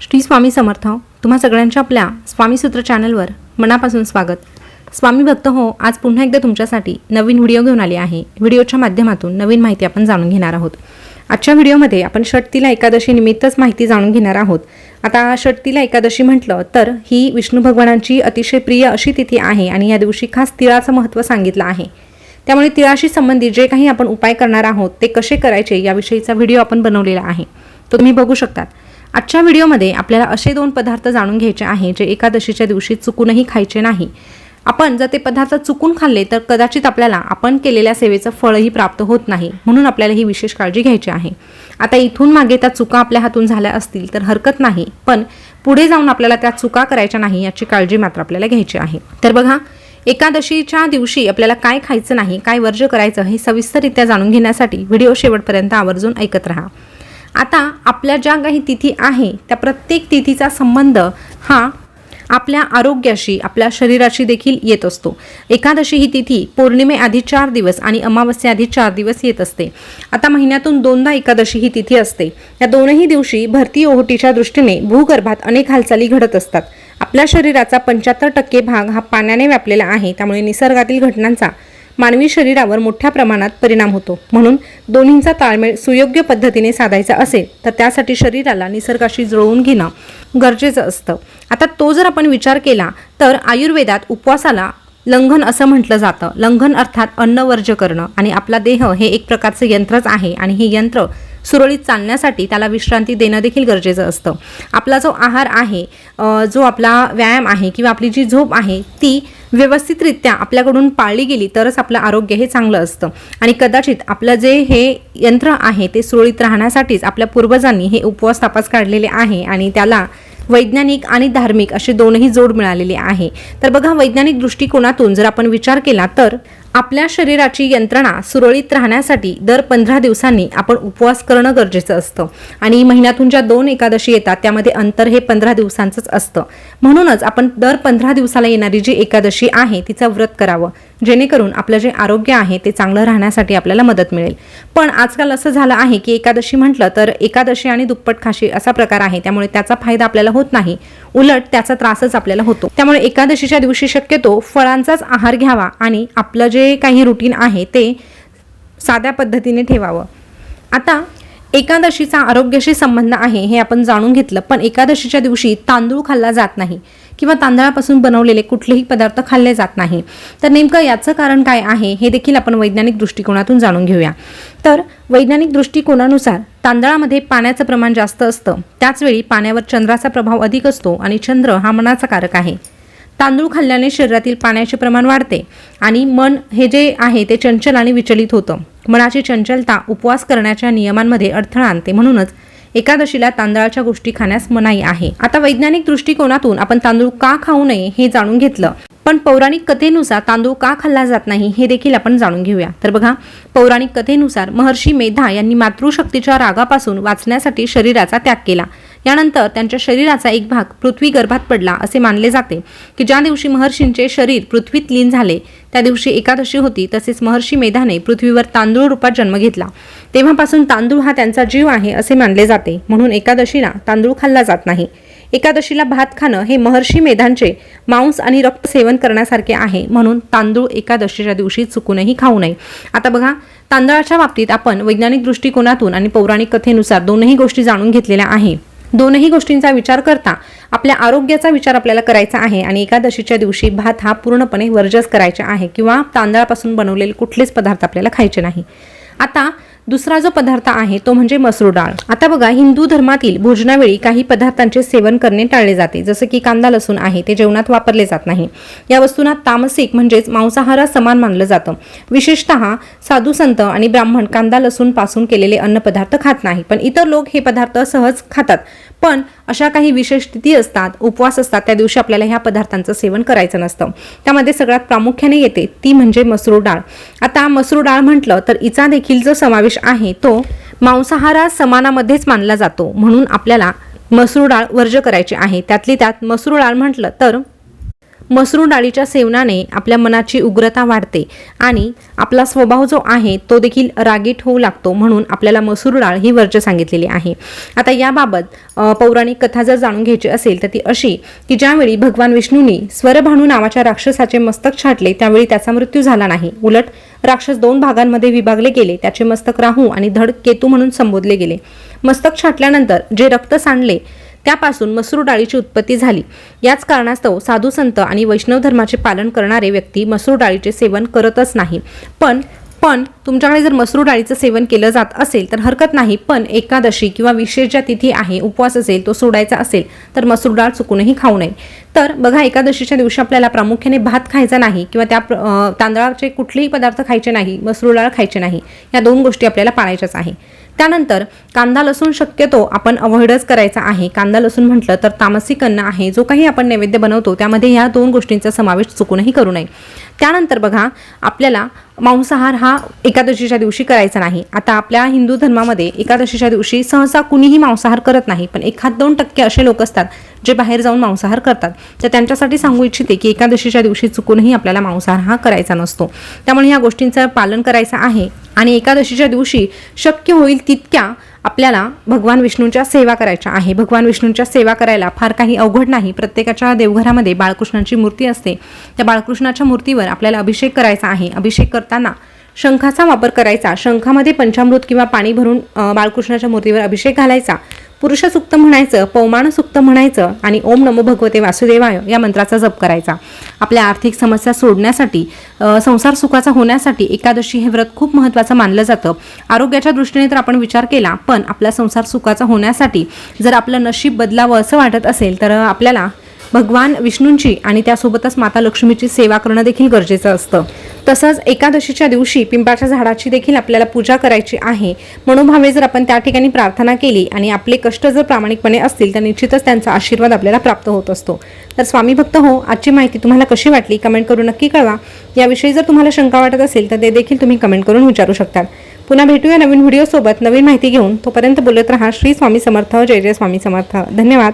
श्री स्वामी समर्थ तुम्हा सगळ्यांच्या आपल्या स्वामीसूत्र चॅनलवर मनापासून स्वागत. स्वामी भक्त हो आज पुन्हा एकदा तुमच्यासाठी नवीन व्हिडिओ घेऊन आले आहे. व्हिडिओच्या माध्यमातून नवीन माहिती आपण जाणून घेणार आहोत. आजच्या व्हिडिओमध्ये आपण षटतीला एकादशी निमित्तच माहिती जाणून घेणार आहोत. आता षटतीला एकादशी म्हटलं तर ही विष्णू भगवानांची अतिशय प्रिय अशी तिथी आहे आणि या दिवशी खास तिळाचं महत्त्व सांगितलं आहे. त्यामुळे तिळाशी संबंधित जे काही आपण उपाय करणार आहोत ते कसे करायचे याविषयीचा व्हिडिओ आपण बनवलेला आहे. तो तुम्ही बघू शकतात. आजच्या व्हिडिओमध्ये आपल्याला असे दोन पदार्थ जाणून घ्यायचे आहे जे एकादशीच्या दिवशी चुकूनही खायचे नाही. आपण जर ते पदार्थ चुकून खाल्ले तर कदाचित आपल्याला आपण केलेल्या सेवेचं फळही प्राप्त होत नाही म्हणून आपल्याला ही विशेष काळजी घ्यायची आहे. आता इथून मागे त्या चुका आपल्या हातून झाल्या असतील तर हरकत नाही पण पुढे जाऊन आपल्याला त्या चुका करायच्या नाही याची काळजी मात्र आपल्याला घ्यायची आहे. तर बघा एकादशीच्या दिवशी आपल्याला काय खायचं नाही काय वर्ज करायचं हे सविस्तररित्या जाणून घेण्यासाठी व्हिडिओ शेवटपर्यंत आवर्जून ऐकत राहा. आता आपल्या ज्या काही तिथी आहे त्या प्रत्येक तिथीचा संबंध हा आपल्या आरोग्याशी आपल्या शरीराशी देखील येत असतो. एकादशी ही तिथी पौर्णिमेआधी चार दिवस आणि अमावस्येआधी चार दिवस येत असते. आता महिन्यातून दोनदा एकादशी ही तिथी असते. या दोनही दिवशी भरती ओहोटीच्या दृष्टीने भूगर्भात अनेक हालचाली घडत असतात. आपल्या शरीराचा पंच्याहत्तर टक्के भाग हा पाण्याने व्यापलेला आहे त्यामुळे निसर्गातील घटनांचा मानवी शरीरावर मोठ्या प्रमाणात परिणाम होतो. म्हणून दोन्हींचा ताळमेळ सुयोग्य पद्धतीने साधायचा असेल तर त्यासाठी शरीराला निसर्गाशी जुळवून घेणं गरजेचं असतं. आता तो जर आपण विचार केला तर आयुर्वेदात उपवासाला लंघन असं म्हटलं जातं. लंघन अर्थात अन्न वर्ज करणं. आणि आपला देह हे एक प्रकारचं यंत्रच आहे. आणि हे यंत्र सुरळीत चालण्यासाठी त्याला विश्रांती देणं देखील गरजेचं असतं. आपला जो आहार आहे जो आपला व्यायाम आहे किंवा आपली जी झोप आहे ती व्यवस्थितरित्या आपल्याकडून पाळली गेली तरच आपलं आरोग्य हे चांगलं असतं. आणि कदाचित आपलं जे हे यंत्र आहे ते सुरळीत राहण्यासाठीच आपल्या पूर्वजांनी हे उपवास तापास काढलेले आहे आणि त्याला वैज्ञानिक आणि धार्मिक असे दोनही जोड मिळालेले आहे. तर बघा वैज्ञानिक दृष्टिकोनातून जर आपण विचार केला तर आपल्या शरीराची यंत्रणा सुरळीत राहण्यासाठी दर पंधरा दिवसांनी आपण उपवास करणं गरजेचं असतं. आणि महिन्यातून ज्या दोन एकादशी येतात त्यामध्ये अंतर हे पंधरा दिवसांचंच असतं. म्हणूनच आपण दर पंधरा दिवसाला येणारी जी एकादशी आहे तिचं व्रत करावं. जेणेकरून आपलं जे आरोग्य आहे ते चांगलं राहण्यासाठी आपल्याला मदत मिळेल. पण आजकाल असं झालं आहे की एकादशी म्हटलं तर एकादशी आणि दुप्पट खाशी असा प्रकार आहे त्यामुळे त्याचा फायदा आपल्याला होत नाही. उलट त्याचा त्रासच आपल्याला होतो. त्यामुळे एकादशीच्या दिवशी शक्यतो फळांचाच आहार घ्यावा आणि आपलं जे काही रुटीन आहे ते साध्या पद्धतीने ठेवावं. आता एकादशीचा आरोग्याशी संबंध आहे हे आपण जाणून घेतलं पण एकादशीच्या दिवशी तांदूळ खाल्ला जात नाही. किंवा तांदळापासून बनवलेले कुठलेही पदार्थ खाल्ले जात नाही. तर नेमकं याचं कारण काय आहे हे देखील आपण वैज्ञानिक दृष्टिकोनातून जाणून घेऊया. तर वैज्ञानिक दृष्टिकोनानुसार तांदळामध्ये पाण्याचं प्रमाण जास्त असतं. त्याचवेळी पाण्यावर चंद्राचा प्रभाव अधिक असतो आणि चंद्र हा मनाचा कारक आहे. तांदूळ खाल्ल्याने शरीरातील पाण्याचे प्रमाण वाढते आणि मन हे जे आहे ते चंचल आणि विचलित होतं. मनाची चंचलता उपवास करण्याच्या नियमांमध्ये अडथळा आणते म्हणूनच एकादशीला तांदळाच्या गोष्टी खाण्यास मनाई आहे. आता वैज्ञानिक दृष्टिकोनातून आपण तांदूळ का खाऊ नये हे जाणून घेतलं. पण पौराणिक कथेनुसार तांदूळ का खाल्ला जात नाही हे देखील आपण जाणून घेऊया. तर बघा पौराणिक कथेनुसार महर्षी मेधा यांनी मातृशक्तीच्या रागापासून वाचण्यासाठी शरीराचा त्याग केला. यानंतर त्यांच्या शरीराचा एक भाग पृथ्वी गर्भात पडला असे मानले जाते की ज्या दिवशी महर्षींचे शरीर पृथ्वीत लीन झाले त्या दिवशी एकादशी होती तसेच महर्षी मेधाने पृथ्वीवर तांदूळ रूपात जन्म घेतला. तेव्हापासून तांदूळ हा त्यांचा जीव आहे असे मानले जाते. म्हणून एकादशीला तांदूळ खाल्ला जात नाही. एकादशीला भात खाणं हे महर्षी मेधांचे मांस आणि रक्त सेवन करण्यासारखे आहे. म्हणून तांदूळ एकादशीच्या दिवशी चुकूनही खाऊ नये. आता बघा तांदळाच्या बाबतीत आपण वैज्ञानिक दृष्टिकोनातून आणि पौराणिक कथेनुसार दोनही गोष्टी जाणून घेतलेल्या आहे. दोनही गोष्टींचा विचार करता आपल्या आरोग्याचा विचार आपल्याला करायचा आहे आणि एकादशीच्या दिवशी भात हा पूर्णपणे वर्जस करायचा आहे किंवा तांदळापासून बनवलेले कुठलेच पदार्थ आपल्याला खायचे नाही. आता दुसरा जो पदार्थ आहे तो म्हणजे मसूर डाळ. आता बघा हिंदू धर्मातील भोजनावेळी काही पदार्थांचे सेवन करणे टाळले जाते. जसं की कांदा लसूण आहे ते जेवणात वापरले जात नाही. या वस्तूंना तामसिक म्हणजेच मांसाहारा समान मानलं जातं. विशेषतः साधू संत आणि ब्राह्मण कांदा लसूणपासून केलेले अन्नपदार्थ खात नाही पण इतर लोक हे पदार्थ सहज खातात. पण अशा काही विशेष स्थिती असतात उपवास असतात त्या दिवशी आपल्याला ह्या पदार्थांचं सेवन करायचं नसतं. त्यामध्ये सगळ्यात प्रामुख्याने येते ती म्हणजे मसूर डाळ. आता मसूर डाळ म्हटलं तर इचा देखील जो समावेश आहे तो मांसाहारा समानामध्येच मानला जातो. म्हणून आपल्याला मसूर डाळ वर्ज करायची आहे. त्यातली त्यात मसूर डाळ म्हटलं तर मसरूर डाळीच्या सेवनाने आपल्या मनाची उग्रता वाढते आणि आपला स्वभाव जो आहे तो देखील रागीट होऊ लागतो म्हणून आपल्याला मसूर डाळ ही वर्ज सांगितलेली आहे. आता याबाबत पौराणिक कथा जर जाणून घ्यायची असेल तर ती अशी की ज्यावेळी भगवान विष्णूंनी स्वरभानू नावाच्या राक्षसाचे मस्तक छाटले त्यावेळी त्याचा मृत्यू झाला नाही. उलट राक्षस दोन भागांमध्ये विभागले गेले त्याचे मस्तक राहू आणि धड केतू म्हणून संबोधले गेले. मस्तक छाटल्यानंतर जे रक्त सांडले त्यापासून मसूर डाळीची उत्पत्ती झाली. याच कारणास्तव साधू संत आणि वैष्णव धर्माचे पालन करणारे व्यक्ती मसूर डाळीचे सेवन करतच नाही. पण पण तुमच्याकडे जर मसूर डाळीचं सेवन केलं जात असेल तर हरकत नाही. पण एकादशी किंवा विशेष ज्या तिथी आहे उपवास असेल तो सोडायचा असेल तर मसूर डाळ चुकूनही खाऊ नये. तर बघा एकादशीच्या दिवशी आपल्याला प्रामुख्याने भात खायचा नाही किंवा त्या तांदळाचे कुठलेही पदार्थ खायचे नाही मसूर डाळ खायचे नाही. या दोन गोष्टी आपल्याला पाळायच्याच आहे. त्यानंतर कांदा लसूण शक्यतो आपण अवॉइडच करायचा आहे. कांदा लसूण म्हटलं तर तामसिक अन्न आहे जो काही आपण नैवेद्य बनवतो त्यामध्ये ह्या दोन गोष्टींचा समावेश चुकूनही करू नये. त्यानंतर बघा आपल्याला मांसाहार हा एकादशीच्या दिवशी करायचा नाही. आता आपल्या हिंदू धर्मामध्ये एकादशीच्या दिवशी सहसा कुणीही मांसाहार करत नाही पण एखाद दोन टक्के असे लोक असतात जे बाहेर जाऊन मांसाहार करतात. तर त्यांच्यासाठी सांगू इच्छिते की एकादशीच्या दिवशी चुकूनही आपल्याला मांसाहार हा करायचा नसतो. त्यामुळे ह्या गोष्टींचं पालन करायचं आहे. आणि एकादशीच्या दिवशी शक्य होईल तितक्या आपल्याला भगवान विष्णूंच्या सेवा करायच्या आहे. भगवान विष्णूंच्या सेवा करायला फार काही अवघड नाही. प्रत्येकाच्या देवघरामध्ये बाळकृष्णाची मूर्ती असते. त्या बाळकृष्णाच्या मूर्तीवर आपल्याला अभिषेक करायचा आहे. अभिषेक करताना शंखाचा वापर करायचा. शंखामध्ये पंचामृत किंवा पाणी भरून बाळकृष्णाच्या मूर्तीवर अभिषेक घालायचा. पुरुष सुक्त म्हणायचं पौमान सुक्त म्हणायचं आणि ओम नमो भगवते वासुदेवाय या मंत्राचा जप करायचा. आपल्या आर्थिक समस्या सोडण्यासाठी संसार सुखाचा होण्यासाठी एकादशी हे व्रत खूप महत्त्वाचं मानलं जातं. आरोग्याच्या दृष्टीने तर आपण विचार केला पण आपला संसार सुखाचा होण्यासाठी जर आपलं नशीब बदलावं असं वाटत असेल तर आपल्याला भगवान विष्णूंची आणि त्यासोबतच माता लक्ष्मीची सेवा करणं देखील गरजेचं असतं. तसंच एकादशीच्या दिवशी पिंपाच्या झाडाची देखील आपल्याला पूजा करायची आहे. मनोभावे जर आपण त्या ठिकाणी प्रार्थना केली आणि आपले कष्ट जर प्रामाणिकपणे असतील तर निश्चितच त्यांचा आशीर्वाद आपल्याला प्राप्त होत असतो. तर स्वामी भक्त हो आजची माहिती तुम्हाला कशी वाटली? कमेंट करून नक्की कळवा. याविषयी जर तुम्हाला शंका वाटत असेल तर ते देखील तुम्ही कमेंट करून विचारू शकता पुन्हा भेटूया नवीन व्हिडिओसोबत. नवीन माहिती घेऊन तोपर्यंत बोलत रहा. श्री स्वामी समर्थ. जय जय स्वामी समर्थ. धन्यवाद.